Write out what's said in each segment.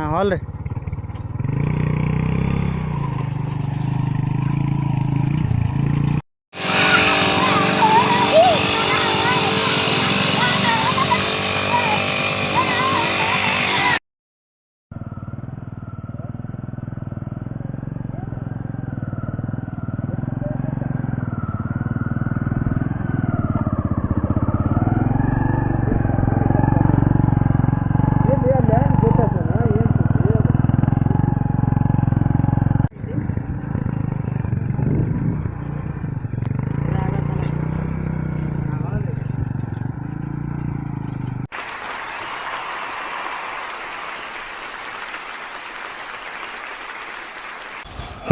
ಹಾಂ ಹೊಲ್ ರೀ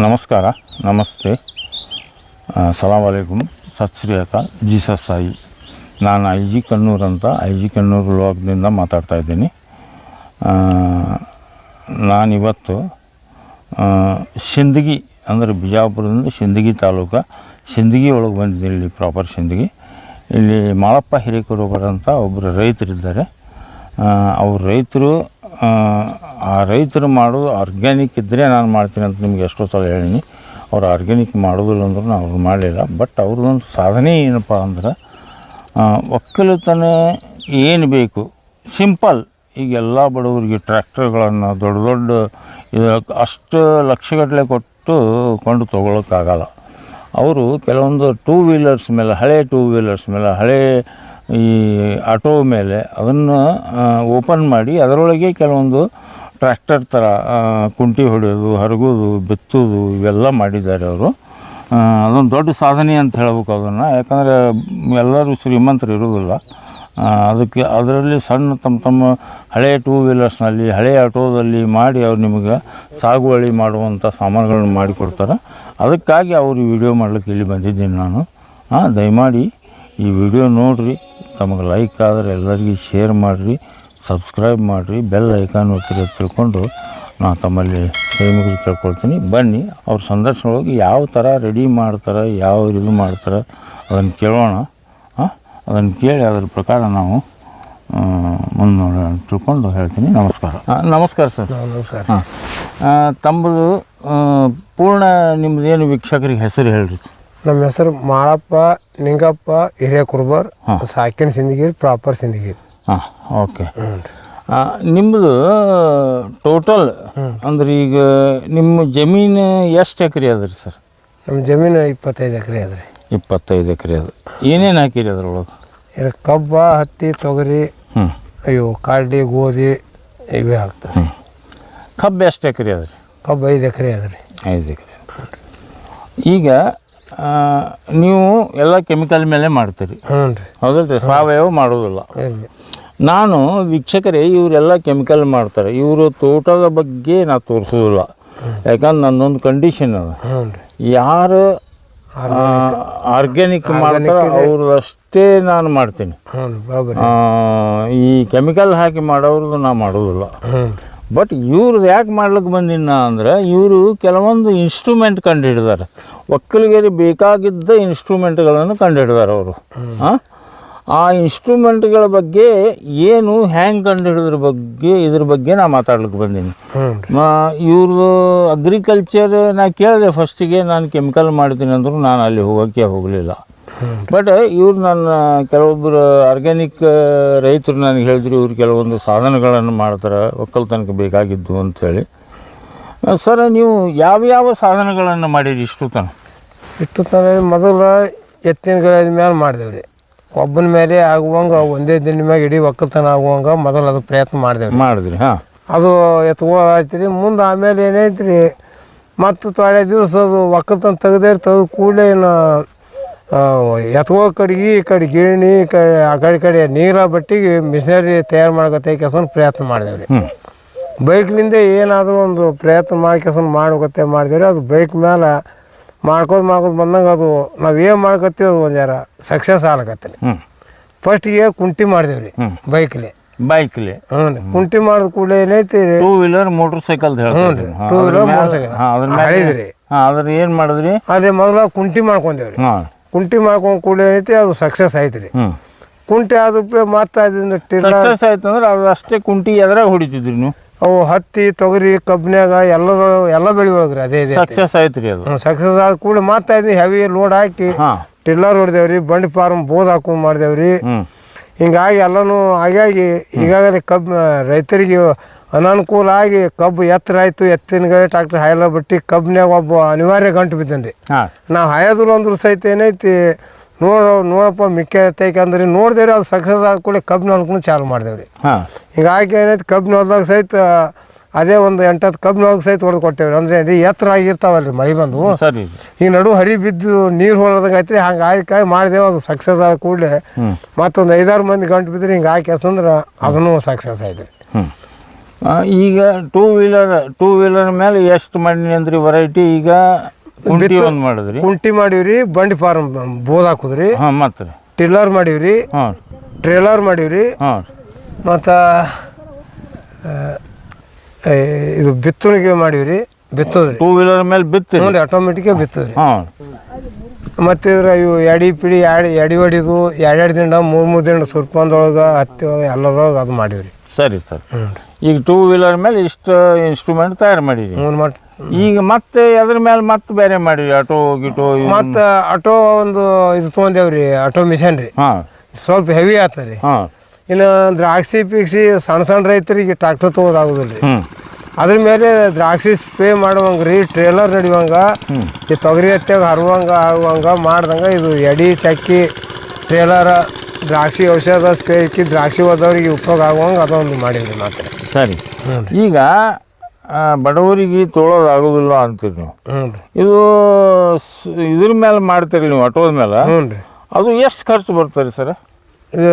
ನಮಸ್ಕಾರ, ನಮಸ್ತೆ. ಸಲಾಮ್ ಅಲೈಕುಮ್. ಸತ್ ಶ್ರೀ ಅಕಾಲ್ ಜೀಸಸ್ ಸಾಯಿ ನಾನು ಐ ಜಿ ಕಣ್ಣೂರು ಅಂತ, ಐ ಜಿ ಕಣ್ಣೂರು ಲೋಕದಿಂದ ಮಾತಾಡ್ತಾ ಇದ್ದೀನಿ. ನಾನಿವತ್ತು ಸಿಂದಗಿ ಅಂದರೆ ಬಿಜಾಪುರದಿಂದ ಸಿಂದಗಿ ತಾಲೂಕು ಸಿಂದಗಿ ಒಳಗೆ ಬಂದಿದ್ದೀನಿ ಇಲ್ಲಿ ಪ್ರಾಪರ್ ಸಿಂದಗಿ ಇಲ್ಲಿ ಮಾಳಪ್ಪ ಹಿರೇಕರೊಬ್ಬರಂತ ಒಬ್ಬರು ರೈತರಿದ್ದಾರೆ. ಅವ್ರ ರೈತರು ಆ ರೈತರು ಮಾಡೋದು ಆರ್ಗ್ಯಾನಿಕ್ ಇದ್ದರೆ ನಾನು ಮಾಡ್ತೀನಿ ಅಂತ ನಿಮ್ಗೆ ಎಷ್ಟೋ ಸಲ ಹೇಳೀನಿ. ಅವ್ರು ಆರ್ಗ್ಯಾನಿಕ್ ಮಾಡೋದಿಲ್ಲ ಅಂದ್ರೆ ನಾನು ಅವ್ರು ಮಾಡಲಿಲ್ಲ. ಬಟ್ ಅವ್ರದ್ದೊಂದು ಸಾಧನೆ ಏನಪ್ಪ ಅಂದ್ರೆ ಒಕ್ಕಲುತನ ಏನು ಬೇಕು? ಸಿಂಪಲ್ ಈಗ ಎಲ್ಲ ಬಡವರಿಗೆ ಟ್ರ್ಯಾಕ್ಟರ್ಗಳನ್ನು ದೊಡ್ಡ ದೊಡ್ಡ, ಇದು ಅಷ್ಟು ಲಕ್ಷಗಟ್ಟಲೆ ಕೊಟ್ಟು ಕೊಂಡು ತೊಗೊಳಕ್ಕಾಗಲ್ಲ. ಅವರು ಕೆಲವೊಂದು ಟೂ ವೀಲರ್ಸ್ ಮೇಲೆ, ಹಳೆ ಟೂ ವೀಲರ್ಸ್ ಮೇಲೆ, ಹಳೆ ಈ ಆಟೋ ಮೇಲೆ ಅದನ್ನು ಓಪನ್ ಮಾಡಿ ಅದರೊಳಗೆ ಕೆಲವೊಂದು ಟ್ರ್ಯಾಕ್ಟರ್ ಥರ ಕುಂಟಿ ಹೊಡೆಯೋದು, ಹರಗೋದು ಬಿತ್ತೋದು ಇವೆಲ್ಲ ಮಾಡಿದ್ದಾರೆ ಅವರು. ಅದೊಂದು ದೊಡ್ಡ ಸಾಧನೆ ಅಂತ ಹೇಳ್ಬೇಕು ಅದನ್ನು. ಯಾಕಂದರೆ ಎಲ್ಲರೂ ಶ್ರೀಮಂತರು ಇರೋದಿಲ್ಲ ಅದಕ್ಕೆ ಅದರಲ್ಲಿ ಸಣ್ಣ ತಮ್ಮ ತಮ್ಮ ಹಳೆಯ ಟೂ ವೀಲರ್ಸ್ನಲ್ಲಿ ಹಳೆಯ ಆಟೋದಲ್ಲಿ ಮಾಡಿ ಅವ್ರು ನಿಮಗೆ ಸಾಗುವಳಿ ಮಾಡುವಂಥ ಸಾಮಾನುಗಳನ್ನು ಮಾಡಿಕೊಡ್ತಾರೆ ಅದಕ್ಕಾಗಿ ಅವರು ವಿಡಿಯೋ ಮಾಡ್ಲಿಕ್ಕೆ ಇಲ್ಲಿ ಬಂದಿದ್ದೀನಿ ನಾನು. ಹಾಂ ದಯಮಾಡಿ ಈ ವಿಡಿಯೋ ನೋಡಿರಿ. ತಮಗೆ ಲೈಕ್ ಆದರೆ ಎಲ್ಲರಿಗೂ ಶೇರ್ ಮಾಡಿರಿ ಸಬ್ಸ್ಕ್ರೈಬ್ ಮಾಡಿರಿ ಬೆಲ್ ಐಕಾನ್ ಒತ್ತಿರಿ ತಿಳ್ಕೊಂಡು ನಾನು ತಮ್ಮಲ್ಲಿ ಕೈಮುಗಿದು ಕೇಳ್ಕೊಳ್ತೀನಿ. ಬನ್ನಿ ಅವ್ರ ಸಂದರ್ಶನ ಹೋಗಿ ಯಾವ ಥರ ರೆಡಿ ಮಾಡ್ತಾರೆ ಯಾವ ಇದು ಮಾಡ್ತಾರೆ ಅದನ್ನು ಕೇಳೋಣ. ಹಾಂ? ಅದನ್ನು ಕೇಳಿ ಅದ್ರ ಪ್ರಕಾರ ನಾವು ಮುಂದೆ ತಿಳ್ಕೊಂಡು ಹೇಳ್ತೀನಿ. ನಮಸ್ಕಾರ. ನಮಸ್ಕಾರ ಸರ್. ನಮಸ್ಕಾರ. ಹಾಂ. ತಮ್ಮದು ಪೂರ್ಣ ನಿಮ್ಮದೇನು ಏನು ವೀಕ್ಷಕರಿಗೆ ಹೆಸರು ಹೇಳ್ರಿ ನಮ್ಮ ಹೆಸರು ಮಾಳಪ್ಪ ನಿಂಗಪ್ಪ ಹಿರೇಕುರ್ಬರ್ ಸಾಕಿನ ಸಿಂದಗಿರಿ ಪ್ರಾಪರ್ ಸಿಂದಗಿರಿ. ಹಾಂ ಓಕೆ. ನಿಮ್ಮದು ಟೋಟಲ್ ಅಂದ್ರೆ ಈಗ ನಿಮ್ಮ ಜಮೀನು ಎಷ್ಟು ಎಕರೆ ಅದ ರೀ ಸರ್? ನಮ್ಮ ಜಮೀನು ಇಪ್ಪತ್ತೈದು ಎಕರೆ ಅದ್ರಿ. ರೀ ಇಪ್ಪತ್ತೈದು ಎಕರೆ ಅದು. ಏನೇನು ಹಾಕಿರಿ ಅದ್ರೊಳಗೆ? ಇಲ್ಲ ಕಬ್ಬ ಹತ್ತಿ ತೊಗರಿ ಹ್ಞೂ ಅಯ್ಯೋ ಕಾಡ್ಡಿ ಗೋಧಿ ಇವೆ ಹಾಕ್ತಾರೆ ಕಬ್ಬು ಎಷ್ಟು ಎಕರೆ ಅದ ರೀ ಕಬ್ಬು ಐದು ಎಕರೆ ಅದ ರೀ ಐದು ಎಕರೆ. ಈಗ ನೀವು ಎಲ್ಲ ಕೆಮಿಕಲ್ ಮೇಲೆ ಮಾಡ್ತೀರಿ. ಹೌದಲ್ರಿ ಸಾವಯವ ಮಾಡೋದಿಲ್ಲ. ನಾನು ವೀಕ್ಷಕರೇ ಇವರೆಲ್ಲ ಕೆಮಿಕಲ್ ಮಾಡ್ತಾರೆ. ಇವರು ತೋಟದ ಬಗ್ಗೆ ನಾ ತೋರಿಸೋದಿಲ್ಲ. ಯಾಕಂದ್ರೆ ನನ್ನೊಂದು ಕಂಡೀಷನ್ ಅದ. ಯಾರು ಆರ್ಗ್ಯಾನಿಕ್ ಮಾಡ್ತಾರೆ ಅವ್ರದಷ್ಟೇ ನಾನು ಮಾಡ್ತೀನಿ. ಈ ಕೆಮಿಕಲ್ ಹಾಕಿ ಮಾಡೋರ್ದು ನಾ ಮಾಡೋದಿಲ್ಲ. ಬಟ್ ಇವ್ರದ್ದು ಯಾಕೆ ಮಾಡ್ಲಿಕ್ಕೆ ಬಂದಿನ ನಾ ಅಂದ್ರೆ ಇವರು ಕೆಲವೊಂದು ಇನ್ಸ್ಟ್ರೂಮೆಂಟ್ ಕಂಡು ಹಿಡಿದಾರೆ ಒಕ್ಕಲಿಗರಿಗೆ ಬೇಕಾಗಿದ್ದ ಇನ್ಸ್ಟ್ರೂಮೆಂಟ್ಗಳನ್ನು ಕಂಡು ಹಿಡಿದಾರೆ ಅವರು ಆ? ಇನ್ಸ್ಟ್ರೂಮೆಂಟ್ಗಳ ಬಗ್ಗೆ ಏನು ಹ್ಯಾಂಗೆ ಕಂಡು ಹಿಡಿದ್ರ ಬಗ್ಗೆ ಇದ್ರ ಬಗ್ಗೆ ನಾ ಮಾತಾಡ್ಲಿಕ್ಕೆ ಬಂದೀನಿ. ಇವ್ರದ್ದು ಅಗ್ರಿಕಲ್ಚರ್ ನಾ ಕೇಳಿದೆ ಫಸ್ಟಿಗೆ ನಾನು ಕೆಮಿಕಲ್ ಮಾಡ್ತೀನಿ ಅಂದರು ನಾನು ಅಲ್ಲಿ ಹೋಗೋಕ್ಕೆ ಹೋಗಲಿಲ್ಲ. ಬಟ್ ಇವ್ರು ನನ್ನ ಕೆಲವೊಬ್ಬರು ಆರ್ಗ್ಯಾನಿಕ್ ರೈತರು ನನಗೆ ಹೇಳಿದ್ರು ಇವ್ರು ಕೆಲವೊಂದು ಸಾಧನಗಳನ್ನು ಮಾಡ್ತಾರೆ ಒಕ್ಕಲ್ತನಕ್ಕೆ ಬೇಕಾಗಿದ್ದು ಅಂಥೇಳಿ ಸರ್ ನೀವು ಯಾವ್ಯಾವ ಸಾಧನಗಳನ್ನು ಮಾಡಿರಿ ಇಷ್ಟು ತನ? ಇಷ್ಟು ತನ ಮೊದಲು ಎತ್ತಿನಗಳ ಮೇಲೆ ಮಾಡಿದೆವು ರೀ. ಒಬ್ಬನ ಮೇಲೆ ಆಗುವಂಗ ಒಂದೇ ದಿನ ಮ್ಯಾಗ ಇಡೀ ಒಕ್ಕಲ್ತನ ಆಗುವಂಗ ಮೊದಲು ಅದು ಪ್ರಯತ್ನ ಮಾಡಿದೆವು ಮಾಡಿದ್ರಿ ಹಾಂ. ಅದು ಎತ್ಕೋ ಆಯ್ತು ರೀ. ಮುಂದೆ ಆಮೇಲೆ ಏನೈತಿ ರೀ ಮತ್ತು ತೊಳೆ ದಿವಸ ಅದು ಒಕ್ಕಲ್ತನ ತೆಗ್ದೇ ತೆಗೆದು ಕೂಡಲೇ ಏನು ಎತ್ಕೋ ಕಡೆಗೆ ಈ ಕಡೆ ಗಿರಣಿ ಈ ಕಡೆ ಆ ಕಡೆ ಕಡೆ ನೀರ ಬಟ್ಟಿಗೆ ಮಿಷನರಿ ತಯಾರು ಮಾಡ್ಕೊತ ಕೆಲಸ ಪ್ರಯತ್ನ ಮಾಡಿದೆವು ರೀ ಬೈಕ್ನಿಂದ ಏನಾದರೂ ಒಂದು ಪ್ರಯತ್ನ ಮಾಡಿ ಕೆಲಸ ಮಾಡ್ಕೊತ್ತೆ ರೀ ಅದು ಬೈಕ್ ಮೇಲೆ ಮಾಡ್ಕೋದು ಮಾಡ್ಕೋದು ಬಂದಂಗೆ ಅದು ನಾವು ಏನು ಮಾಡ್ಕೊತೀವಿ ಅದು ಒಂದು ಸಕ್ಸಸ್ ಆಗ್ಲಕತ್ತೆ ರೀ ಫಸ್ಟಿಗೆ ಕುಂಟಿ ಮಾಡಿದೆವು ರೀ ಬೈಕ್ಲಿ. ಬೈಕ್ಲಿ. ಹ್ಞೂ ರೀ. ಕುಂಟಿ ಮಾಡಿದ ಕೂಡಲೇ ಏನೈತಿ ಟೂ ವೀಲರ್ ಮೋಟರ್ ಸೈಕಲ್ ಹೇಳ್ತಾರೆ ವೀಲರ್ ಮೋಟರ್ ಸೈಕಲ್ ಹಾಂ ಅದ್ರ ಮೇಲೆ ಹಳಿದ್ರಿ. ಹಾಂ ಅದ್ರ ಏನು ಮಾಡಿದ್ರಿ? ಅದೇ ಮೊದಲ ಕುಂಟಿ ಮಾಡ್ಕೊಂಡೇವ್ರಿ. ಹಾಂ. ಕುಂಟಿ ಮಾಡ್ಕೊಂಡು ಕೂಡ ಏನೈತಿ ಅದು ಸಕ್ಸಸ್ ಆಯ್ತು ರೀ ಹ್ಞೂ ಕುಂಟಿ ಆದ ಮತ್ತೆ ಅದರಿಂದ ಟಿಲ್ಲ ಸಕ್ಸಸ್ ಆಯ್ತು ಅಂದ್ರೆ ಅದು ಅಷ್ಟೇ ಕುಂಟಿ ಎದ್ರಾಗ ಹೊಡಿತಿದ್ರಿ ನೀವು? ಅವು ಹತ್ತಿ ತೊಗರಿ ಕಬ್ಬಿನಾಗ ಎಲ್ಲ ಎಲ್ಲ ಬೆಳೆ ಒಳಗ್ರಿ ಅದೇ ಇದೆ. ಸಕ್ಸಸ್ ಆಯ್ತು ರೀ ಅದು ಸಕ್ಸಸ್ ಆದ ಕೂಡ ಮಾಡ್ತಾ ಹೆವಿ ಲೋಡ್ ಹಾಕಿ ಹಾಂ. ಟಿಲ್ಲರ್ ಹೊಡೆದೇವ್ರಿ ಬಂಡಿ ಫಾರ್ಮ್ ಬೋದ್ ಹಾಕೊಂಡು ಮಾಡಿದೇವ್ರಿ. ಹ್ಞೂ ಹಿಂಗಾಗಿ ಎಲ್ಲನೂ ಹಾಗಾಗಿ ಈಗಾಗಲೇ ಕಬ್ಬು ರೈತರಿಗೆ ಅನಾನುಕೂಲ ಆಗಿ ಕಬ್ಬು ಎತ್ತರ ಆಯ್ತು ಎತ್ತಿನಗಡೆ ಟ್ರಾಕ್ಟರ್ ಹಾಯಲ್ಲ ಬಿಟ್ಟು ಕಬ್ಬಿನಾಗ ಒಬ್ಬ ಅನಿವಾರ್ಯ ಗಂಟು ಬಿದ್ದೇನೆ ರೀ ನಾವು ಹಾಯೋದಿಲ್ಲ ಅಂದ್ರೂ ಸಹಿತ ಏನೈತಿ ನೋಡ ನೋಡಪ್ಪ ಮಿಕ್ಕ ಅಂದ್ರೆ ನೋಡಿದೇವ್ರಿ ಅದು ಸಕ್ಸಸ್ ಆದ ಕೂಡ ಕಬ್ಬಿನ ಹೊಲಕ್ಕೂ ಚಾಲು ಮಾಡಿದೇವ್ರಿ. ಈಗ ಹಿಂಗಾಗಿ ಏನೈತಿ ಕಬ್ಬಿನ ಹೊಲ್ದಾಗ ಸಹಿತ ಅದೇ ಒಂದು ಎಂಟತ್ತು ಕಬ್ಬಿನ ಹೊಲಕ್ಕೆ ಸಹಿತ ಹೊಡೆದು ಕೊಟ್ಟೇವ್ರಿ. ಅಂದ್ರೆ ರೀ ಎತ್ತರ ಆಗಿರ್ತಾವಲ್ರಿ ಮಳೆ ಬಂದು. ಸರಿ. ಈಗ ನಡು ಹರಿ ಬಿದ್ದು ನೀರು ಹೊರದಂಗೆ ಐತ್ರಿ ಹಂಗೆ ಆಯ್ಕಾಯಿ ಮಾಡಿದೆವು ಅದು ಸಕ್ಸಸ್ ಆದ ಕೂಡಲೇ ಮತ್ತೊಂದು ಐದಾರು ಮಂದಿ ಗಂಟು ಬಿದ್ದರೆ ಹಿಂಗೆ ಹಾಕಿ ಅಂದ್ರೆ ಅದನ್ನು ಸಕ್ಸಸ್ ಆಯ್ತು ಹ್ಞೂ ಈಗ ಟೂ ವೀಲರ್ ಟೂ ವೀಲರ್ ಮೇಲೆ ಎಷ್ಟು ಮಣ್ಣಿನ ಅಂದ್ರಿ ವೆರೈಟಿ ಈಗ ಕುಂಟಿ ಒಂದು ಮಾಡಿದ್ರಿ. ಕುಂಟಿ ಮಾಡೀವ್ರಿ ಬಂಡಿ ಫಾರ್ಮ್ ಬೋದ್ ಹಾಕುದ್ರಿ. ಹಾಂ ಮತ್ತೆ ರೀ ಟಿಲ್ಲರ್ ಮಾಡೀವ್ರಿ. ಹಾಂ. ಟ್ರೇಲರ್ ಮಾಡೀವ್ರಿ. ಹಾಂ. ಮತ್ತು ಇದು ಬಿತ್ತಣಿಗೆ ಮಾಡೀವ್ರಿ. ಬಿತ್ತದ್ರಿ. ಟೂ ವೀಲರ್ ಮೇಲೆ ಬಿತ್ತು ನೋಡಿ ಆಟೋಮೆಟಿಕ್ ಬಿತ್ತದ್ರಿ. ಹಾಂ. ಮತ್ತು ಇದ್ರ ಇವು ಎಡಿ ಪಿಡಿ ಎಡಿ ಎಡಿ ಹೊಡಿದು ಎರಡೆರಡು ದಿನ ಮೂರು ಮೂರು ದಿಂಡ ಸುರ್ಪಂದೊಳಗೆ ಹತ್ತಿ ಒಳಗೆ ಎಲ್ಲರೊಳಗೆ ಅದು ಮಾಡೀವ್ರಿ. ಸರಿ ಸರ್. ಈಗ ಟೂ ವೀಲರ್ ಮೇಲೆ ಇಷ್ಟು ಇನ್ಸ್ಟ್ರೂಮೆಂಟ್ ತಯಾರು ಮಾಡಿದ್ವಿ. ಈಗ ಮತ್ತೆ ಅದ್ರ ಮೇಲೆ ಮತ್ತೆ ಬೇರೆ ಮಾಡಿದ್ವಿ ಆಟೋ ಗಿಟೋ ಮತ್ತೆ ಆಟೋ ಒಂದು ಇದು ತೊಗೊಂಡೇವ್ರಿ ಆಟೋ ಮಿಷನ್ ರೀ. ಹಾಂ. ಸ್ವಲ್ಪ ಹೆವಿ ಆತರಿ ಇನ್ನು ದ್ರಾಕ್ಷಿ ಪಿಕ್ಸಿ ಸಣ್ಣ ಸಣ್ಣ ರೈತರಿಗೆ ಟ್ರ್ಯಾಕ್ಟರ್ ತೊಗೋದಾಗುದಿಲ್ಲ ರೀ. ಅದ್ರ ಮೇಲೆ ದ್ರಾಕ್ಷಿ ಸ್ಪ್ರೇ ಮಾಡುವಂಗ ರೀ ಟ್ರೇಲರ್ ನಡಿವಂಗ. ಈ ತೊಗರಿ ಹತ್ತಿಯಾಗ ಹರುವಂಗ ಆಗುವಂಗ ಮಾಡ್ದಂಗ ಇದು ಎಡಿ ಚಕ್ಕಿ ಟ್ರೇಲರ ದ್ರಾಕ್ಷಿ ಔಷಧ ಸ್ಪ್ರೇ ಇಕ್ಕಿ ದ್ರಾಕ್ಷಿ ಹೋದವ್ರಿಗೆ ಉಪಯೋಗ ಆಗುವಂಗೆ ಅದೊಂದು ಮಾಡಿದ್ರಿ ಮಾತ್ರ. ಸರಿ. ಈಗ ಆ, ಬಡವರಿಗೆ ತೊಳೋದು ಆಗೋದಿಲ್ಲ ಅಂತೀರಿ ನೀವು. ಹ್ಞೂ ರೀ. ಇದು ಸ್- ಇದ್ರ ಮೇಲೆ ಮಾಡ್ತೀರಿ ನೀವು ಆಟೋದ ಮೇಲೆ? ಹ್ಞೂ ರೀ. ಅದು ಎಷ್ಟು ಖರ್ಚು ಬರ್ತದೆ ಸರ್? ಇದು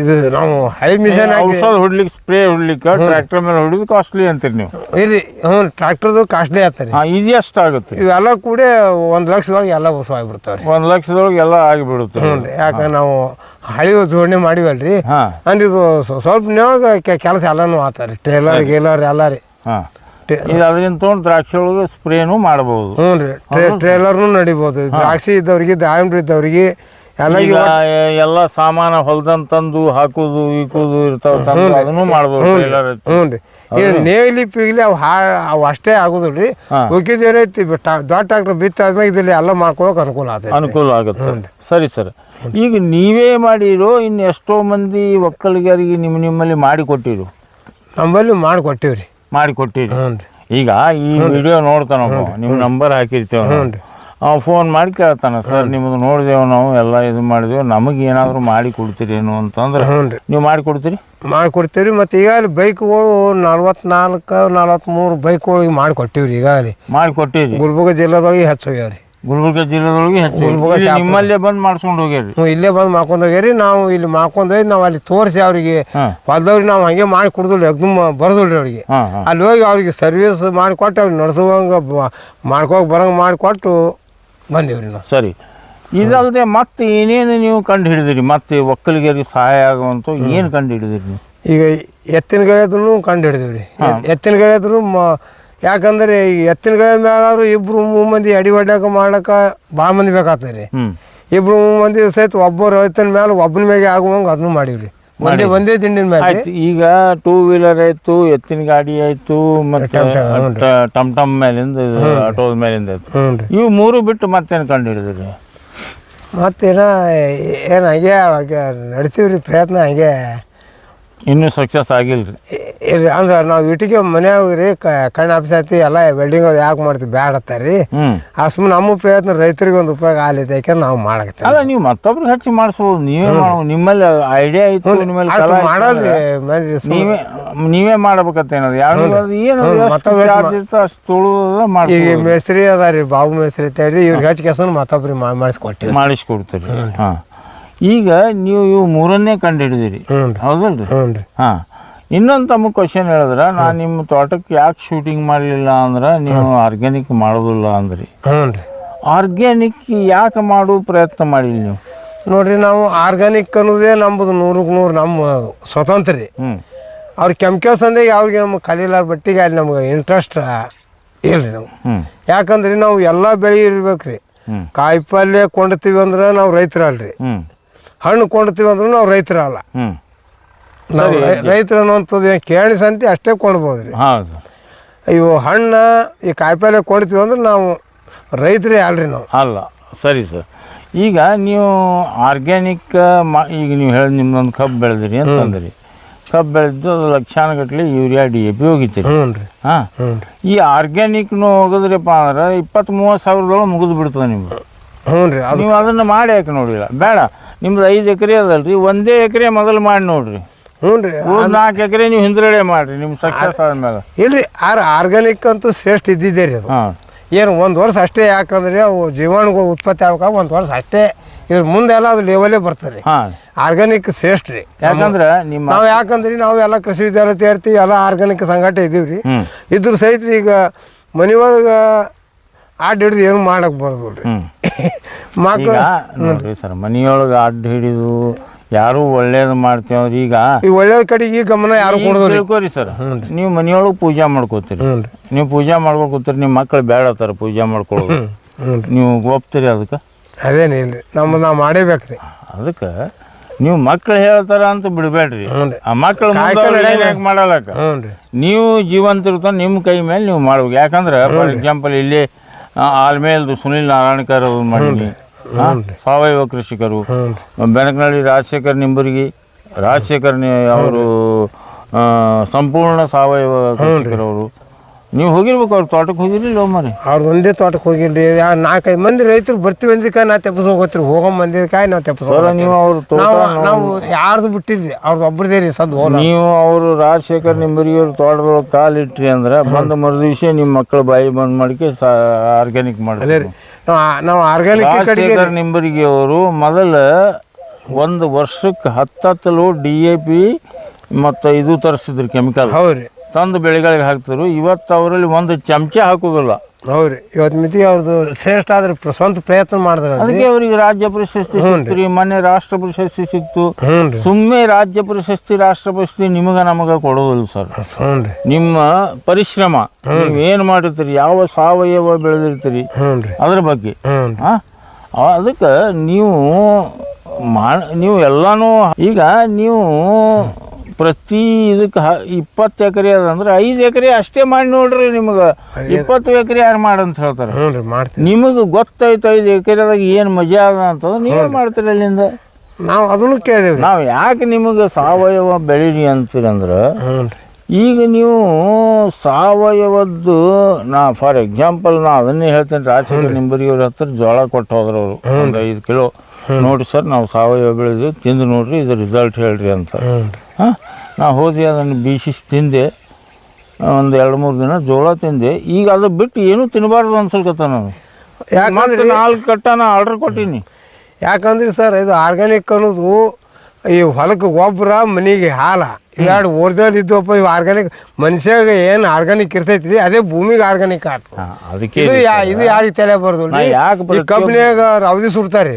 ಇದು ನಾವು ಹೈ ಮಿಷನ್ ಔಷಧ ಹೊಡ್ಲಿಕ್ಕೆ ಸ್ಪ್ರೇ ಹೊಡ್ಲಿಕ್ಕೆ ಟ್ರ್ಯಾಕ್ಟರ್ ಮೇಲೆ ಹೊಡಿದು ಕಾಸ್ಟ್ಲಿ ಅಂತೀರಿ ನೀವು. ಇರಿ ಹ್ಞೂ ಟ್ರ್ಯಾಕ್ಟರ್ದು ಕಾಸ್ಟ್ಲಿ ಆಗ್ತಾರೆ ಹಾಂ ಎಷ್ಟು ಆಗುತ್ತೆ. ಇವೆಲ್ಲ ಕೂಡ ಒಂದು ಲಕ್ಷದೊಳಗೆ ಎಲ್ಲ ಹೊಸ ಆಗಿಬಿಡ್ತಾವೆ ರೀ ಒಂದು ಲಕ್ಷದೊಳಗೆ ಎಲ್ಲ ಆಗಿಬಿಡುತ್ತೆ. ಹ್ಞೂ ರೀ ಯಾಕೆ ನಾವು ಹಳಿ ಜೋಡಣೆ ಮಾಡಿವಲ್ರಿ. ಹಾಂ. ಅಂದ್ರೆ ಇದು ಸ್ವ- ಸ್ವಲ್ಪ ನೇಳಗೆ ಕೆಲಸ ಎಲ್ಲನೂ ಆತಾರೆ. ಟ್ರೇಲರ್ ಗೇಲರ್ ಎಲ್ಲ ರೀ. ಹಾಂ. ಇದು ಅದರಿಂದ ತೊಗೊಂಡು ದ್ರಾಕ್ಷಿ ಒಳಗೆ ಸ್ಪ್ರೇನು ಮಾಡ್ಬೋದು. ಹ್ಞೂ ರೀ ಟ್ರೇ ಟ್ರೇಲರ್ನು ನಡಿಬೋದು. ದ್ರಾಕ್ಷಿ ಇದ್ದವ್ರಿಗೆ ದಾಳಿಂಬ್ರಿ ಇದ್ದವ್ರಿಗೆ ಎಲ್ಲ ಈಗ ಎಲ್ಲ ಸಾಮಾನ ಹೊಲ್ದನ್ ತಂದು ಹಾಕುದು ಇಕ್ಕುದು ಇರ್ತಾವ ತಂದು ಅದನ್ನು ಮಾಡ್ಬೋದು ಟೈಲರ್ ಹಚ್ಚಿ. ಹ್ಞೂ ರೀ. ಈಗ ನೇಗ್ಲಿ ಪಿಗ್ಲಿ ಅವು ಹಾ ಅವು ಅಷ್ಟೇ ಆಗೋದಿಲ್ಲ ರೀ. ಹಾ. ದೊಡ್ಡ ಟ್ರಾಕ್ಟರ್ ಬಿತ್ತ ಆದ್ಮೇಲೆ ಇದರಲ್ಲಿ ಎಲ್ಲ ಮಾಡ್ಕೊಳಕ್ಕೆ ಅನುಕೂಲ ಆಗುತ್ತೆ ಅನುಕೂಲ ಆಗುತ್ತೆ. ಸರಿ ಸರ್. ಈಗ ನೀವೇ ಮಾಡಿರೋ ಇನ್ನು ಎಷ್ಟೋ ಮಂದಿ ಒಕ್ಕಲಿಗರಿಗೆ ನಿಮ್ಮ ನಿಮ್ಮಲ್ಲಿ ಮಾಡಿ ಕೊಟ್ಟಿರು. ನಮ್ಮಲ್ಲಿ ಮಾಡಿ ಕೊಟ್ಟಿವಿ ರೀ ಮಾಡಿ ಕೊಟ್ಟಿರಿ. ಹ್ಞೂ ರೀ. ಈಗ ಈ ವಿಡಿಯೋ ನೋಡ್ತಾನಪ್ಪ. ನಿಮ್ಮ ನಂಬರ್ ಹಾಕಿರ್ತೇವೆ ನಾವು. ಹ್ಞೂ ರೀ ಅವ ಫೋನ್ ಮಾಡಿ ಕೇಳ್ತಾನೆ ಸರ್ ನಿಮ್ಮದು ನೋಡಿದೆವು ನಾವು ಎಲ್ಲ ಇದು ಮಾಡಿದೆವು ನಮಗೆ ಏನಾದರೂ ಮಾಡಿ ಕೊಡ್ತೀರೇನು ಅಂತಂದ್ರೆ ರೀ. ನೀವು ಮಾಡಿ ಕೊಡ್ತೀರಿ? ಮಾಡಿ ಕೊಡ್ತೀವಿ ಮತ್ತು ಈಗಾಗಲೇ ಬೈಕ್ಗಳು ನಲ್ವತ್ನಾಲ್ಕು ನಲ್ವತ್ತ್ಮೂರು ಬೈಕ್ಗಳಿಗೆ ಮಾಡಿ ಮಾಡಿಕೊಟ್ಟಿವ್ರಿ ಈಗಾಗಲೇ. ಮಾಡಿ ಕೊಟ್ಟಿರಿ ಗುಲ್ಬರ್ಗ ಜಿಲ್ಲೆದೊಳಗೆ ಹೆಚ್ಚು ಹೋಗ್ಯಾವ್ರಿ ಗುಲ್ಬರ್ಗ ಜಿಲ್ಲೆದೊಳಗೆ ಹೆಚ್ಚು ನಿಮ್ಮಲ್ಲೇ ಬಂದು ಮಾಡ್ಸ್ಕೊಂಡು ಹೋಗ್ಯಾರಿ ಇಲ್ಲೇ ಬಂದು ಮಾಡ್ಕೊಂಡು ಹೋಗ್ಯಾರಿ ನಾವು ಇಲ್ಲಿ ಮಾಡ್ಕೊಂಡು ಹೋಗಿ ನಾವು ಅಲ್ಲಿ ತೋರಿಸಿ ಅವರಿಗೆ. ಹೊಲ್ದವ್ರಿಗೆ ನಾವು ಹಾಗೆ ಮಾಡಿ ಕೊಡುದಿಲ್ಲ ಎಗ್ದಮ್ ಬರೋದಿಲ್ಲ ರೀ ಅವ್ರಿಗೆ ಅಲ್ಲಿ ಹೋಗಿ ಅವ್ರಿಗೆ ಸರ್ವಿಸ್ ಮಾಡಿಕೊಟ್ಟು ಅವ್ರಿಗೆ ನಡೆಸುವಂಗೆ ಮಾಡ್ಕೋಕೆ ಬರೋಂಗೆ ಮಾಡಿಕೊಟ್ಟು ಬಂದೀವಿ ರೀ ನಾವು ಸರಿ. ಇದಲ್ಲದೆ ಮತ್ತೆ ಏನೇನು ನೀವು ಕಂಡು ಹಿಡಿದಿರಿ ಮತ್ತೆ ಒಕ್ಕಲಿಗರಿಗೆ ಸಹಾಯ ಆಗುವಂಥ ಏನು ಕಂಡು ಹಿಡಿದಿರಿ ನೀವು? ಈಗ ಎತ್ತಿನ ಗೆಳೆಯದ್ರು ಕಂಡು ಹಿಡಿದಿವಿ ರೀ ಎತ್ತಿನ ಗೆಳೆಯದ್ರು ಮ ಯಾಕಂದ್ರೆ ಈ ಎತ್ತಿನ ಗೆಳೆ ಮ್ಯಾಗಾದ್ರು ಇಬ್ರು ಮೂರು ಮಂದಿ ಅಡಿ ಹೊಡ್ಯಾಕ ಮಾಡಕ್ಕೆ ಭಾಳ ಮಂದಿ ಬೇಕಾಗ್ತದೆ ರೀ ಇಬ್ಬರು ಇಬ್ರು ಮೂರು ಮಂದಿ ಸಹಿತ ಒಬ್ಬರು ಎತ್ತಿನ ಮೇಲೆ ಒಬ್ಬನ ಮ್ಯಾಗೆ ಆಗುವಂಗೆ ಅದನ್ನು ಮಾಡೀವಿ ರೀ ಒಂದೇ ಒಂದೇ ತಿಂಡಿನ ಮೇಲೆ? ಆಯ್ತು ಈಗ ಟೂ ವೀಲರ್ ಆಯ್ತು ಎತ್ತಿನ ಗಾಡಿ ಆಯ್ತು ಮತ್ತೆ ಟಮ್ ಟಮ್, ಮೇಲಿಂದ ಆಟೋದ ಮೇಲಿಂದ ಆಯ್ತು. ಇವು ಮೂರು ಬಿಟ್ಟು ಮತ್ತೇನು ಕಂಡು ಹಿಡಿದ್ರಿ ಮತ್ತೇನ ಏನು ಹಂಗೆ ನಡೆಸಿವ್ರಿ ಪ್ರಯತ್ನ ಹಂಗೆ ಇನ್ನೂ ಸಕ್ಸಸ್ ಆಗಿಲ್ಲ ರೀ ಇಲ್ರಿ ಅಂದ್ರೆ ನಾವು ಇಟ್ಟಿಗೆ ಮನ್ಯಾಗ ರೀ ಕಣ್ಣು ಆಫೀಸ್ ಎಲ್ಲ ವೆಲ್ಡಿಂಗ್ ಅದು ಯಾಕೆ ಮಾಡ್ತೀವಿ ಬೇಡ ರೀ. ಹ್ಞೂ ಆ ಸುಮ್ಮನೆ ನಮ್ಮ ಪ್ರಯತ್ನ ರೈತರಿಗೆ ಒಂದು ಉಪಯೋಗ ಆಗಲಿದೆ ಯಾಕಂದ್ರೆ ನಾವು ಮಾಡಕತ್ತೀವಿ. ಅಲ್ಲ ನೀವು ಮತ್ತೊಬ್ರಿಗೆ ಹಚ್ಚಿ ಮಾಡಿಸ್ಬೋದು ನೀವೇ ಮಾಡ ನಿಮ್ಮಲ್ಲಿ ಐಡಿಯಾ ಇತ್ತು ನಿಮ್ಮಲ್ಲಿ ಅಷ್ಟು ಕಲಾ ಇತ್ತು ಮಾಡಲ್ರಿ ಅಂದ್ರೆ ಮಂದಿ ಸುಮ್ನೆ. ನೀವೇ ನೀವೇ ಮಾಡ್ಬೇಕತ್ತೇನದು ಯಾವ ಏನು ಎಷ್ಟು ಚಾರ್ಜ್ ಇರ್ತೋ ಅಷ್ಟು ತುಳುದ ಈಗ ಮೇಸ್ತ್ರಿ ಅದ ರೀ ಬಾಬು ಮೇಸ್ತ್ರಿ ಅಂತೇಳಿ ಇವ್ರಿಗೆ ಹಚ್ಚಿ ಕೆಲಸ ಮತ್ತೊಬ್ರಿಗೆ ಮಾಡಿ ಮಾಡಿಸ್ಕೊಟ್ಟಿವಿ ಮಾಡಿಸ್ಕೊಡ್ತೀರಿ. ಹಾಂ. ಈಗ ನೀವು ಇವು ಮೂರನ್ನೇ ಕಂಡು ಹಿಡಿದಿರಿ ಹೌದಲ್ರಿ? ಹಾಂ. ಇನ್ನೊಂದು ತಮ್ಮ ಕ್ವಶನ್ ಹೇಳಿದ್ರೆ ನಾನು ನಿಮ್ಮ ತೋಟಕ್ಕೆ ಯಾಕೆ ಶೂಟಿಂಗ್ ಮಾಡಲಿಲ್ಲ ಅಂದ್ರೆ ನೀವು ಆರ್ಗ್ಯಾನಿಕ್ ಮಾಡೋದಿಲ್ಲ ಅಂದ್ರಿ. ಆರ್ಗ್ಯಾನಿಕ್ ಯಾಕೆ ಮಾಡೋ ಪ್ರಯತ್ನ ಮಾಡಿಲ್ಲ ನೀವು? ನೋಡ್ರಿ ನಾವು ಆರ್ಗ್ಯಾನಿಕ್ ಅನ್ನೋದೇ ನಮ್ಮದು ನೂರಕ್ಕೆ ನೂರು ನಮ್ಮ ಸ್ವತಂತ್ರ ರೀ. ಅವ್ರು ಕೆಮಿಕಲ್ಸ್ ಅಂದ್ರೆ ಯಾವ್ರಿಗೆ ನಮ್ಗೆ ಕಲೀಲಾರ ಬಟ್ಟಿಗೆ ಅಲ್ಲಿ ನಮ್ಗೆ ಇಂಟ್ರೆಸ್ಟ್ ಇಲ್ರಿ ನಾವು ಯಾಕಂದ್ರೆ ನಾವು ಎಲ್ಲ ಬೆಳೆ ಇರ್ಬೇಕು ರೀ ಹ್ಞೂ ಕಾಯಿ ಪಲ್ಯ ಕೊಂಡ್ತೀವಿ ಅಂದ್ರೆ ನಾವು ರೈತರಲ್ರಿ ಹಣ್ಣು ಕೊಂಡ್ತೀವಿ ಅಂದ್ರೂ ನಾವು ರೈತರಲ್ಲ. ಹ್ಞೂ ನಾವು ರೈತರು ಅನ್ನೋಂಥದ್ದು ಏನು ಕೇಳಿ ಸಂತಿ ಅಷ್ಟೇ ಕೊಡ್ಬೋದು ರೀ. ಹೌದು. ಇವು ಹಣ್ಣು ಈ ಕಾಯಿಪಲ್ಲೆ ಕೊಡ್ತೀವಿ ಅಂದ್ರೆ ನಾವು ರೈತರೇ ಅಲ್ರಿ ನಾವು. ಅಲ್ಲ ಸರಿ ಸರ್. ಈಗ ನೀವು ಆರ್ಗ್ಯಾನಿಕ್ ಮಾ ಈಗ ನೀವು ಹೇಳಿ ನಿಮ್ಮೊಂದು ಕಬ್ಬು ಬೆಳೆದ್ರಿ ಅಂತಂದ್ರಿ ಕಬ್ಬು ಬೆಳೆದು ಅದು ಲಕ್ಷಾನುಗಟ್ಲೆ ಯೂರಿಯಾ ಡಿ ಎ ಪಿ ಹೋಗಿತ್ತೀರಿ ಹ್ಞೂ ರೀ. ಹಾಂ. ಈ ಆರ್ಗ್ಯಾನಿಕ್ನು ಹೋಗಿದ್ರಪ್ಪ ಅಂದ್ರೆ ಇಪ್ಪತ್ತು ಮೂವತ್ತು ಸಾವಿರದೊಳಗೆ ಮುಗಿದು ಬಿಡ್ತದೆ ನಿಮ್ಗೆ. ಹ್ಞೂ ರೀ ಅದು. ನೀವು ಅದನ್ನು ಮಾಡಿ ಹಾಕಿ ನೋಡಿಲ್ಲ ಬೇಡ ನಿಮ್ದು ಐದು ಎಕರೆ ಅದಲ್ರಿ ಒಂದೇ ಎಕರೆ ಮೊದಲು ಮಾಡಿ ನೋಡ್ರಿ. ಹ್ಞೂ ರೀ ಒಂದು ನಾಲ್ಕು ಎಕರೆ ನೀವು ಹಿಂದ್ರಡೆ ಮಾಡಿರಿ ನಿಮ್ಮ ಸಕ್ಸಸ್ ಆದ್ಮೇಲೆ ಇಲ್ರಿ ಆರ್ ಆರ್ಗ್ಯಾನಿಕ್ ಅಂತೂ ಶ್ರೇಷ್ಠ ಇದ್ದಿದ್ದೆ ರೀ ಅದು. ಹಾಂ. ಏನು ಒಂದು ವರ್ಷ ಅಷ್ಟೇ ಯಾಕಂದ್ರೆ ಅವು ಜೀವಾಣುಗಳು ಉತ್ಪತ್ತಿ ಆಗ ಒಂದು ವರ್ಷ ಅಷ್ಟೇ. ಇದ್ರ ಮುಂದೆಲ್ಲ ಅದು ಲೆವೆಲೇ ಬರ್ತದೆ ರೀ. ಹಾಂ. ಆರ್ಗಾನಿಕ್ ಶ್ರೇಷ್ಠ ರೀ. ಯಾಕಂದ್ರೆ ನಿಮ್ಮ ನಾವು ಯಾಕಂದ್ರೆ ನಾವು ಎಲ್ಲ ಕೃಷಿ ವಿದ್ಯಾಲಯ ತೇರ್ತೀವಿ ಎಲ್ಲ ಆರ್ಗಾನಿಕ್ ಸಂಘಟ ಇದೀವಿ ರೀ ಇದ್ರ ಸಹಿತ ಈಗ ಮನೆಯೊಳಗೆ ಆಡ್ ಹಿಡಿದು ಏನು ಮಾಡಕ್ಕೆ ಬರೋದಿಲ್ಲ ರೀ ಮಕ್ಳು ನೋಡ್ರಿ ಸರ್ ಮನಿಯೊಳಗೆ ಅಡ್ಡ ಹಿಡಿದು ಯಾರು ಒಳ್ಳೇದು ಮಾಡ್ತೇವ್ರಿ ಈಗ ಈ ಒಳ್ಳೇದ ಕಡೆಗೆ ಈ ಗಮನ ಯಾರು ಕೊಡೋದ್ರಿ ತಿಳ್ಕೊರಿ ಸರ್ ನೀವು ಮನಿಯೊಳಗೆ ಪೂಜೆ ಮಾಡ್ಕೋತೀರಿ. ನೀವು ಪೂಜೆ ಮಾಡ್ಕೊಂಡು ಕೂತೀರಿ ನಿಮ್ಮ ಮಕ್ಕಳು ಬೇಡತ್ತಾರ ಪೂಜೆ ಮಾಡ್ಕೊಳ್ಳೋದು ನೀವು ಒಪ್ತೀರಿ ಅದಕ್ಕೆ? ಅದೇನಿಲ್ಲ ಇಲ್ರಿ ನಮ್ಮ ನಾವು ಮಾಡೇಬೇಕ್ರಿ. ಅದಕ್ಕೆ ನೀವು ಮಕ್ಳು ಹೇಳ್ತಾರ ಅಂತ ಬಿಡಬೇಡ್ರಿ. ಆ ಮಕ್ಕಳು ಯಾಕೆ ಮಾಡಲಕ್ಕ ನೀವು ಜೀವಂತ ಇರ್ತಾನೆ ನಿಮ್ಮ ಕೈ ಮೇಲೆ ನೀವು ಮಾಡ್ಬೇಕು. ಯಾಕಂದ್ರೆ ಫಾರ್ ಎಕ್ಸಾಂಪಲ್ ಇಲ್ಲಿ ಆಲ್ಮೇಲ್ದು ಸುನಿಲ್ ನಾರಾಯಣಕರ್ ಅವ್ರು ಮಾಡೀನಿ ಸಾವಯವ ಕೃಷಿಕರು. ಬೆನಕನಹಳ್ಳಿ ರಾಜಶೇಖರ್ ನಿಂಬುರ್ಗಿ ರಾಜಶೇಖರ್ ಅವರು ಸಂಪೂರ್ಣ ಸಾವಯವ ಕೃಷಿಕರವರು. ನೀವು ಹೋಗಿರ್ಬೇಕು ಅವ್ರ ತೋಟಕ್ಕೆ ಹೋಗಿರಲಿಲ್ಲ ಮರಿ ಅವ್ರು ಒಂದೇ ತೋಟಕ್ಕೆ ಹೋಗಿಲ್ರಿ ಯಾ ನಾಲ್ಕೈದು ಮಂದಿ ರೈತರು ಬರ್ತೀವಿ ಅಂದಿಕಾಯಿ ನಾ ತೆಪ್ಪಸ್ ಹೋಗೋತ್ರಿ ಹೋಗೋ ಮಂದಿಕಾಯಿ ನಾವು ತೆಪ್ಪಸ್ ಸರ್ ನೀವು ಅವ್ರ ತೋಟ ನಾವು ನಾವು ಯಾರ್ದು ಬಿಟ್ಟಿಲ್ರಿ. ಅವ್ರದ್ದು ಒಬ್ಬರದೇ ರೀ ಸದ್ ಹೋಲ. ನೀವು ಅವರು ರಾಜಶೇಖರ್ ನಿಂಬರಿಗೆ ಅವ್ರ ತೋಟದೊಳಗೆ ಕಾಲಿಟ್ರಿ ಅಂದ್ರೆ ಬಂದು ಮರುದಿವಸ ನಿಮ್ಮ ಮಕ್ಕಳು ಬಾಯಿ ಬಂದ್ ಮಾಡಿಕೆ ಆರ್ಗ್ಯಾನಿಕ್ ಅದೇ ಮಾಡಿ ರೀ. ನಾವು ನಾವು ಆರ್ಗ್ಯಾನಿಕ್ ಕಡೆಗೆ ರಾಜಶೇಖರ್ ನಿಂಬರಿಗೆ ಅವರು ಮೊದಲ ಒಂದು ವರ್ಷಕ್ಕೆ ಹತ್ತತ್ತು ಲೋ ಡಿ ಎ ಪಿ ಮತ್ತು ಇದು ತರಿಸಿದ್ರು ಕೆಮಿಕಲ್ ಹೌದ್ರಿ. ತಂದು ಬೆಳೆಗಳಿಗೆ ಹಾಕ್ತಾರೆ ಇವತ್ತು ಅವರಲ್ಲಿ ಒಂದು ಚಮಚ ಹಾಕೋದಿಲ್ಲ ಹೌದ್ರಿ ಇವತ್ತು ಮಿತಿ ಅವ್ರದ್ದು ಶ್ರೇಷ್ಠ ಆದ್ರೆ ಪ್ರ- ಸ್ವಂತ ಪ್ರಯತ್ನ ಮಾಡಿದ್ರೆ ಅದಕ್ಕೆ ಅವರಿಗೆ ರಾಜ್ಯ ಪ್ರಶಸ್ತಿ ಸಿಕ್ತು ಮನೆ ಮೊನ್ನೆ ರಾಷ್ಟ್ರ ಪ್ರಶಸ್ತಿ ಸಿಕ್ತು. ಹ್ಞೂ ಸುಮ್ಮನೆ ರಾಜ್ಯ ಪ್ರಶಸ್ತಿ ರಾಷ್ಟ್ರ ಪ್ರಶಸ್ತಿ ನಿಮಗೆ ನಮಗೆ ಕೊಡೋದಿಲ್ಲ ಸರ್. ಹ್ಞೂ ನಿಮ್ಮ ಪರಿಶ್ರಮ ನೀವು ಏನು ಮಾಡಿರ್ತೀರಿ ಯಾವ ಸಾವಯವ ಬೆಳೆದಿರ್ತೀರಿ ಅದ್ರ ಬಗ್ಗೆ. ಹ್ಞೂ ಆ? ಆ- ಅದಕ್ಕೆ ನೀವು ಮಾ ನೀವು ಎಲ್ಲನೂ ಈಗ ನೀವು ಪ್ರತಿ ಇದಕ್ಕೆ ಹ ಇಪ್ಪತ್ತು ಎಕರೆ ಅದಂದ್ರೆ ಐದು ಎಕರೆ ಅಷ್ಟೇ ಮಾಡಿ ನೋಡ್ರಿ ನಿಮಗೆ. ಇಪ್ಪತ್ತು ಎಕರೆ ಯಾರು ಮಾಡಂತ ಹೇಳ್ತಾರೆ. ಹ್ಞೂ ರೀ ಮಾಡ್ತೀವಿ. ನಿಮಗೆ ಗೊತ್ತಾಯ್ತು ಐದು ಎಕರೆದಾಗ ಏನು ಮಜಾ ಅದ ಅಂತಂದ್ರೆ ನೀವೇ ಮಾಡ್ತೀರಿ ಅಲ್ಲಿಂದ. ನಾವು ಅದನ್ನು ಕೇಳಿ ನಾವು ಯಾಕೆ ನಿಮಗೆ ಸಾವಯವ ಬೆಳೀರಿ ಅಂತೀರಂದ್ರೆ ಹ್ಞೂ ರೀ. ಈಗ ನೀವು ಸಾವಯವದ್ದು ನಾ ಫಾರ್ ಎಕ್ಸಾಂಪಲ್ ನಾ ಅದನ್ನೇ ಹೇಳ್ತೇನೆ ರಾಜಶೇಖರ್ ನಿಂಬರಿಯವ್ರ ಹತ್ರ ಜೋಳ ಕೊಟ್ಟು ಹೋದ್ರು ಅವರು ಒಂದು ಐದು ಕಿಲೋ. ನೋಡಿ ಸರ್ ನಾವು ಸಾವಯವ ಬೆಳೆದು ತಿಂದು ನೋಡ್ರಿ ಇದು ರಿಸಲ್ಟ್ ಹೇಳ್ರಿ ಅಂತ. ಹಾಂ ನಾ ಹೋದ್ವಿ ಅದನ್ನು ಬೀಸಿಸಿ ತಿಂದೆ ಒಂದು ಎರಡು ಮೂರು ದಿನ ಜೋಳ ತಿಂದೆ. ಈಗ ಅದು ಬಿಟ್ಟು ಏನೂ ತಿನ್ನಬಾರ್ದು ಅನ್ಸಲ್ಕತ್ತ ನಾನು. ಯಾಕಂದ್ರೆ? ನಾಲ್ಕು ಕಟ್ಟನ ಆರ್ಡರ್ ಕೊಟ್ಟೀನಿ. ಯಾಕಂದ್ರೆ ಸರ್ ಇದು ಆರ್ಗ್ಯಾನಿಕ್ ಅನ್ನೋದು ಈ ಹೊಲಕ್ಕೆ ಗೊಬ್ಬರ ಮನೆಗೆ ಹಾಲ ಇವೆರಡು ಓರ್ಜಲ್ ಇದ್ದವಪ್ಪ ಇವು ಆರ್ಗ್ಯಾನಿಕ್ ಮನುಷ್ಯಾಗ ಏನು ಆರ್ಗ್ಯಾನಿಕ್ ಇರ್ತೈತಿ ಅದೇ ಭೂಮಿಗೆ ಆರ್ಗ್ಯಾನಿಕ್ ಆಗ್ತದೆ ಅದಕ್ಕೆ ಇದು ಯಾ ಇದು ಯಾರಿಗೆ ತಲೆ ಬರೋದು? ಕಂಪ್ನಿಯಾಗ ರವದಿ ಸುಡ್ತಾರೆ.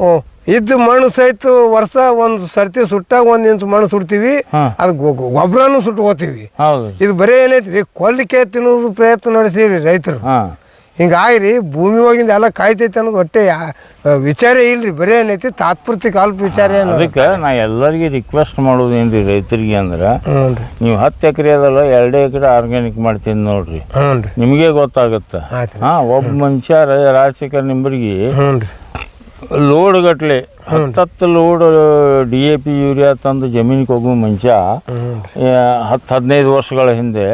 ಓ ಇದ್ದು ಮಣ್ಣು ಸಹಿತ ವರ್ಷ ಒಂದು ಸರ್ತಿ ಸುಟ್ಟಾಗ ಒಂದ್ ಇಂಚು ಮಣ್ಣು ಸುಡ್ತೀವಿ. ಹಾಂ. ಅದು ಗೊಬ್ಬರನು ಸುಟ್ಕೋತೀವಿ. ಹೌದು. ಇದು ಬರೀ ಏನೈತಿ ಕೊಲ್ಲಿಕೆ ತಿನ್ನೋದು ಪ್ರಯತ್ನ ನಡೆಸೀವಿ ರೈತರು. ಹಾಂ. ಹಿಂಗಾಗಿ ಭೂಮಿ ಒಳಗಿಂದ ಎಲ್ಲ ಕಾಯ್ತೈತೆ ಅನ್ನೋದು ಒಟ್ಟೆ ಯಾ- ವಿಚಾರ ಇಲ್ರಿ ಬರೀ ಏನೈತಿ ತಾತ್ಪೂರ್ತಿಕ ಅಲ್ಪ ವಿಚಾರ ಏನು ಅದಕ್ಕೆ ನಾ ಎಲ್ಲರಿಗೆ ರಿಕ್ವೆಸ್ಟ್ ಮಾಡೋದು ಏನ್ರಿ ರೈತರಿಗೆ ಅಂದ್ರೆ ಹ್ಞೂ ರೀ. ನೀವು ಹತ್ತು ಎಕರೆ ಅದಲ್ಲ ಎರಡೇ ಎಕರೆ ಆರ್ಗ್ಯಾನಿಕ್ ಮಾಡ್ತೀನಿ ನೋಡ್ರಿ. ಹ್ಞೂ ರೀ. ನಿಮಗೆ ಗೊತ್ತಾಗುತ್ತೆ. ಆಯ್ತು ಹಾಂ ಒಬ್ಬ ಮನುಷ್ಯ ರ- ರಾಜಶೇಖರ್ ನಿಂಬರಿಗೆ ಹ್ಞೂ ರೀ. ಲೋಡ್ ಗಟ್ಲೆ. ಹತ್ತತ್ತು load D A P urea ತಂದು ಜಮೀನಿಗೆ ಹೋಗೋ ಮುಂಚೆ ಹತ್ತು ಹದಿನೈದು ವರ್ಷಗಳ ಹಿಂದೆ.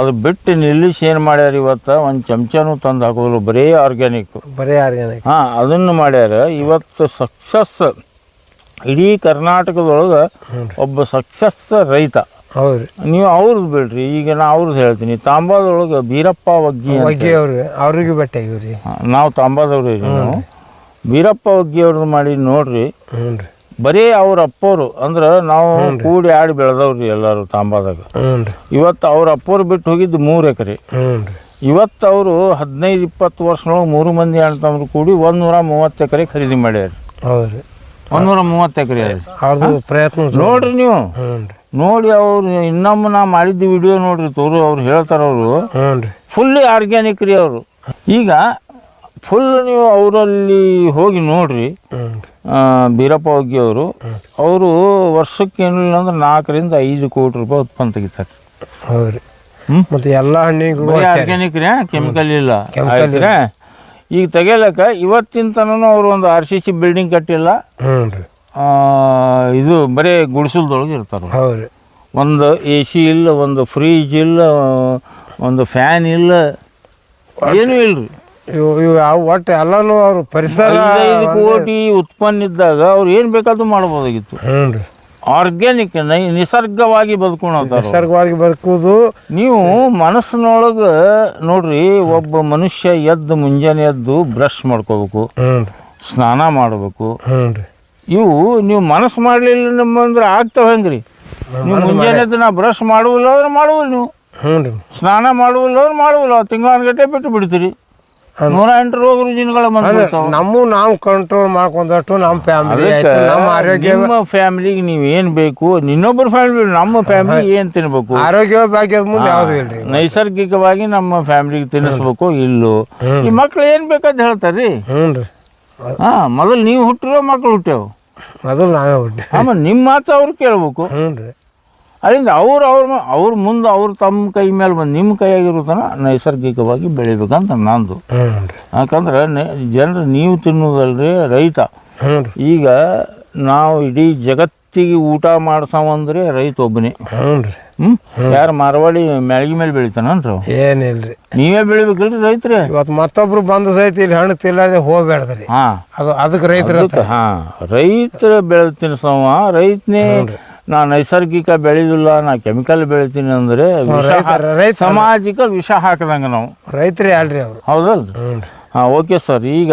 ಅದು ಬಿಟ್ಟು ನಿಲ್ಲಿಸಿ ಏನು ಮಾಡ್ಯಾರ ಇವತ್ತು? ಒಂದು ಚಮಚನೂ ತಂದು ಹಾಕೋದಿಲ್ಲ ಬರೀ ಆರ್ಗ್ಯಾನಿಕ್ ಬರೀ ಆರ್ಗ್ಯಾನಿಕ್ ಹಾಂ ಅದನ್ನು ಮಾಡ್ಯಾರ. ಇವತ್ತು ಸಕ್ಸಸ್ ಇಡೀ ಕರ್ನಾಟಕದೊಳಗೆ ಒಬ್ಬ ಸಕ್ಸಸ್ ರೈತ. ಹೌದು ನೀವು ಅವ್ರದ್ದು ಬಿಡ್ರಿ ಈಗ ನಾ ಅವ್ರದ್ದು ಹೇಳ್ತೀನಿ. ತಾಂಬಾದೊಳಗೆ ಬೀರಪ್ಪ ವಗ್ಗಿ ಅವ್ರಿಗೆ ಬೆಟ್ಟ ಇವ್ರಿ. ನಾವು ತಾಂಬಾದವ್ರು ನಾವು. ವಗ್ಗಿ ಅವ್ರದ್ದು ಮಾಡಿ ನೋಡ್ರಿ. ಬರೀ ಅವ್ರ ಅಪ್ಪೋರು ಅಂದ್ರೆ ನಾವು ಕೂಡಿ ಆಡಿ ಬೆಳೆದವ್ರಿ ಎಲ್ಲರೂ ತಾಂಬಾದಾಗ. ಇವತ್ತು ಅವ್ರ ಅಪ್ಪೋರು ಬಿಟ್ಟು ಹೋಗಿದ್ದು ಮೂರು ಎಕರೆ. ಇವತ್ತು ಅವರು ಹದಿನೈದು ಇಪ್ಪತ್ತು ವರ್ಷದೊಳಗೆ ಮೂರು ಮಂದಿ ಅಂತಂದ್ರು ಕೂಡಿ ಒಂದೂರ ಮೂವತ್ತು ಎಕರೆ ಖರೀದಿ ಮಾಡ್ಯಾರ. ಒಂದೂರ ಮೂವತ್ತು ಎಕರೆ ಪ್ರಯತ್ನ ನೋಡ್ರಿ ನೀವು. ನೋಡಿ ಅವ್ರು ಇನ್ನೊಮ್ಮೆ ನಾ ಮಾಡಿದ್ದು ವಿಡಿಯೋ ನೋಡ್ರಿ ತೋರು ಅವ್ರು ಹೇಳ್ತಾರೆ ಅವರು ಫುಲ್ಲಿ ಆರ್ಗ್ಯಾನಿಕ್ ರೀ ಅವರು. ಈಗ ಫುಲ್ ನೀವು ಅವರಲ್ಲಿ ಹೋಗಿ ನೋಡ್ರಿ. ಬೀರಪ್ಪ ಹೋಗಿ ಅವರು. ಅವರು ವರ್ಷಕ್ಕೆ ಏನಿಲ್ಲ ಅಂದ್ರೆ ನಾಲ್ಕರಿಂದ ಐದು ಕೋಟಿ ರೂಪಾಯಿ ಉತ್ಪನ್ನ ತೆಗಿತಾರೆ. ಹೌದ್ರಿ? ಮತ್ತು ಎಲ್ಲ ಹಣ್ಣಿಗೂ ಆರ್ಗ್ಯಾನಿಕ್ ರೀ ಕೆಮಿಕಲ್ ಇಲ್ಲ. ಆಯ್ತ್ರಾ? ಈಗ ತೆಗಿಯಲಕ್ಕ ಇವತ್ತಿನ ತನಕ ಅವರು ಒಂದು ಆರ್ ಸಿ ಸಿ ಬಿಲ್ಡಿಂಗ್ ಕಟ್ಟಿಲ್ಲ. ಹ್ಞೂ ರೀ. ಆ, ಇದು ಬರೀ ಗುಡಿಸಲ್ದೊಳಗೆ ಇರ್ತಾರೆ. ಹೌದ್ರಿ ಒಂದು ಎ ಸಿ ಇಲ್ಲ ಒಂದು ಫ್ರಿಜ್ ಇಲ್ಲ ಒಂದು ಫ್ಯಾನ್ ಇಲ್ಲ. ಏನೂ ಇಲ್ರಿ. ಇವು ಇವು ಯಾವ ಒಟ್ಟು ಎಲ್ಲನೂ ಅವರು ಪರಿಸರ ಐದು ಕೋಟಿ ಉತ್ಪನ್ನ ಇದ್ದಾಗ ಅವ್ರು ಏನು ಬೇಕಾದ್ರೂ ಮಾಡ್ಬೋದಾಗಿತ್ತು. ಹ್ಞೂ ರೀ. ಆರ್ಗ್ಯಾನಿಕ್ ನಿಸರ್ಗವಾಗಿ ಬದುಕೋಣ ನಿಸರ್ಗವಾಗಿ ಬದುಕುವುದು ನೀವು ಮನಸ್ಸಿನೊಳಗೆ ನೋಡ್ರಿ ಒಬ್ಬ ಮನುಷ್ಯ ಎದ್ದು ಮುಂಜಾನೆ ಎದ್ದು ಬ್ರಷ್ ಮಾಡ್ಕೋಬೇಕು ಸ್ನಾನ ಮಾಡಬೇಕು. ಇವು ನೀವು ಮನಸ್ಸು ಮಾಡಲಿಲ್ಲ ನಮ್ಮ ಅಂದ್ರೆ ಆಗ್ತಾವ ಹೆಂಗ್ರಿ? ನೀವು ಮುಂಜಾನೆ ಎದ್ದು ನಾ ಬ್ರಷ್ ಮಾಡುವಲ್ಲ ಅಂದ್ರೆ ಮಾಡುವಲ್ಲ ನೀವು ಸ್ನಾನ ಮಾಡುವಲ್ಲ. ಅಂದ್ರೆ ಮಾಡುವಿಲ್ಲ ತಿಂಗಳಾನ್ಗಟ್ಟೆ ಬಿಟ್ಟು ಬಿಡ್ತೀರಿ. ನೂರ ಎಂಟು ರೋಗ ರುಜಿನಗಳ ನಮ್ಮ ನಾವು ಕಂಟ್ರೋಲ್ ಮಾಡ್ಕೊಂಡಷ್ಟು ನಮ್ಮ ಫ್ಯಾಮಿಲಿ ಆಯ್ತು ನಮ್ಮ ಆರೋಗ್ಯ ನಿಮ್ಮ ಫ್ಯಾಮಿಲಿಗೆ ನೀವು ಏನು ಬೇಕು? ಇನ್ನೊಬ್ಬರ ಫ್ಯಾಮಿಲಿ ನಮ್ಮ ಫ್ಯಾಮಿಲಿ ಏನು ತಿನ್ಬೇಕು? ಆರೋಗ್ಯ ಭಾಗ್ಯದ ಮುಂದೆ ಯಾವುದು ಇಲ್ರಿ ನೈಸರ್ಗಿಕವಾಗಿ ನಮ್ಮ ಫ್ಯಾಮಿಲಿಗೆ ತಿನ್ನಿಸ್ಬೇಕು ಇಲ್ಲೋ. ಈ ಮಕ್ಳು ಏನು ಬೇಕಂತ ಹೇಳ್ತಾರ್ರಿ? ಹ್ಞೂ ರೀ. ಹಾ ಮೊದಲು ನೀವು ಹುಟ್ಟಿರೋ ಮಕ್ಳು ಹುಟ್ಟ್ಯಾವ. ಮೊದಲು ನಾವೇ ಹುಟ್ಟಿ ಆಮೇಲೆ ನಿಮ್ಮ ಮಾತು ಅವ್ರು ಕೇಳ್ಬೇಕು. ಹ್ಞೂ ರೀ. ಅಲ್ಲಿಂದ ಅವ್ರು ಅವ್ರ ಅವ್ರ ಮುಂದೆ ಅವ್ರು ತಮ್ಮ ಕೈ ಮೇಲೆ ಬಂದು ನಿಮ್ಮ ಕೈಯಾಗಿರೋದನ್ನ ನೈಸರ್ಗಿಕವಾಗಿ ಬೆಳಿಬೇಕಂತ ನಂದು. ಯಾಕಂದ್ರೆ ಜನರು ನೀವು ತಿನ್ನೋದಲ್ರಿ ರೈತ. ಈಗ ನಾವು ಇಡೀ ಜಗತ್ತಿಗೆ ಊಟ ಮಾಡ್ಸವಂದ್ರೆ ರೈತ ಒಬ್ಬನೇ. ಹ್ಞೂ ಹ್ಞೂ? ಯಾರು ಮಾರವಾಡಿ ಮ್ಯಾಳ್ಗಿ ಮೇಲೆ ಬೆಳಿತಾನನ್ರಿ? ಏನಿಲ್ರಿ ನೀವೇ ಬೆಳಿಬೇಕಲ್ರಿ ರೈತ್ರಿ? ಇವತ್ತು ಮತ್ತೊಬ್ರು ಬಂದು ಸಹಿತ ಇಲ್ಲಿ ಹಣ್ಣು ತಿನ್ನಲಾರ್ದೆ ಹೋಗ್ಬೇಡ್ದ್ರಿ ಹಾಂ. ಅದು ಅದಕ್ಕೆ ರೈತರ ಹಾ ಹಾಂ. ರೈತರ ಬೆಳೆ ತಿನ್ಸವ ರೈತನೇ ನಾ ನೈಸರ್ಗಿಕ ಬೆಳೆದಿಲ್ಲ ನಾ ಕೆಮಿಕಲ್ ಬೆಳಿತೀನಿ ಅಂದ್ರೆ ವಿಷ ಹಾ- ರೈತ ಸಾಮಾಜಿಕ ವಿಷ ಹಾಕದಂಗ ನಾವು. ರೈತರೇ ಅಲ್ರಿ ಅವರು. ಹೌದಲ್ರಿ? ಹ್ಞೂ ಹಾಂ ಓಕೆ ಸರ್. ಈಗ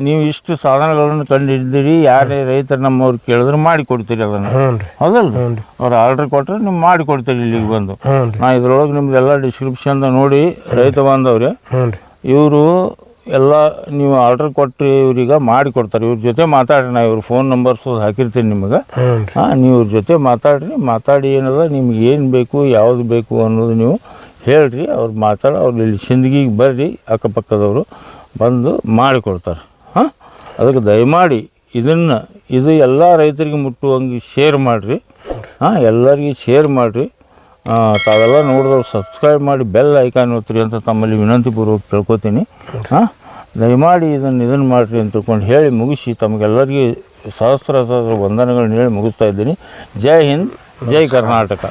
ನೀವು ಇಷ್ಟು ಸಾಧನಗಳನ್ನು ಕಂಡು ಹಿಡಿದಿರಿ ಯಾರೇ ರೈತರು ನಮ್ಮವ್ರು ಕೇಳಿದ್ರೆ ಮಾಡಿ ಕೊಡ್ತೀರಿ ಅದನ್ನು. ಹ್ಞೂ ರೀ. ಹೌದಲ್ರಿ? ಹ್ಞೂ ರೀ. ಅವ್ರು ಆರ್ಡ್ರ್ ಕೊಟ್ಟರೆ ನೀವು ಮಾಡಿ ಕೊಡ್ತೀರಿ ಇಲ್ಲಿಗೆ ಬಂದು. ಹ್ಞೂ ರೀ. ನಾ ಇದ್ರೊಳಗೆ ನಿಮ್ದೆಲ್ಲ ಡಿಸ್ಕ್ರಿಪ್ಷನ್ದ ನೋಡಿ ರೈತ ಬಾಂಧವ್ರೆ. ಹ್ಞೂ ರೀ. ಇವರು ಎಲ್ಲ ನೀವು ಆರ್ಡ್ರ್ ಕೊಟ್ಟು ಇವ್ರಿಗೆ ಮಾಡಿ ಕೊಡ್ತಾರೆ. ಇವ್ರ ಜೊತೆ ಮಾತಾಡ್ರಿ ನಾ ಇವ್ರ ಫೋನ್ ನಂಬರ್ಸ್ ಹಾಕಿರ್ತೀನಿ ನಿಮಗೆ. ಹಾಂ ನೀವು ಇವ್ರ ಜೊತೆ ಮಾತಾಡ್ರಿ ಮಾತಾಡಿ ಏನದ ನಿಮ್ಗೆ ಏನು ಬೇಕು ಯಾವುದು ಬೇಕು ಅನ್ನೋದು ನೀವು ಹೇಳ್ರಿ ಅವ್ರು ಮಾತಾಡಿ ಅವ್ರು ಇಲ್ಲಿ ಸಿಂದಗಿಗೆ ಬರ್ರಿ ಅಕ್ಕಪಕ್ಕದವರು ಬಂದು ಮಾಡಿಕೊಡ್ತಾರೆ ಹಾಂ ಅದಕ್ಕೆ ದಯಮಾಡಿ ಇದನ್ನು ಇದು ಎಲ್ಲ ರೈತರಿಗೆ ಮುಟ್ಟುವಂಗೆ ಶೇರ್ ಮಾಡಿರಿ. ಹಾಂ ಎಲ್ಲರಿಗೆ ಶೇರ್ ಮಾಡಿರಿ. ತಾವೆಲ್ಲ ನೋಡಿದ್ರೆ ಸಬ್ಸ್ಕ್ರೈಬ್ ಮಾಡಿ ಬೆಲ್ ಐಕಾನ್ ಒತ್ತಿರಿ ಅಂತ ತಮ್ಮಲ್ಲಿ ವಿನಂತಿಪೂರ್ವಕ ತಿಳ್ಕೊತೀನಿ. ಹಾಂ ದಯಮಾಡಿ ಇದನ್ನು ಇದನ್ನು ಮಾಡಿರಿ ಅಂತ ತಿಳ್ಕೊಂಡು ಹೇಳಿ ಮುಗಿಸಿ ತಮಗೆಲ್ಲರಿಗೂ ಸಹಸ್ರ ಸಹಸ್ರ ವಂದನೆಗಳನ್ನ ಹೇಳಿ ಮುಗಿಸ್ತಾ ಇದ್ದೀನಿ. ಜೈ ಹಿಂದ್, ಜೈ ಕರ್ನಾಟಕ.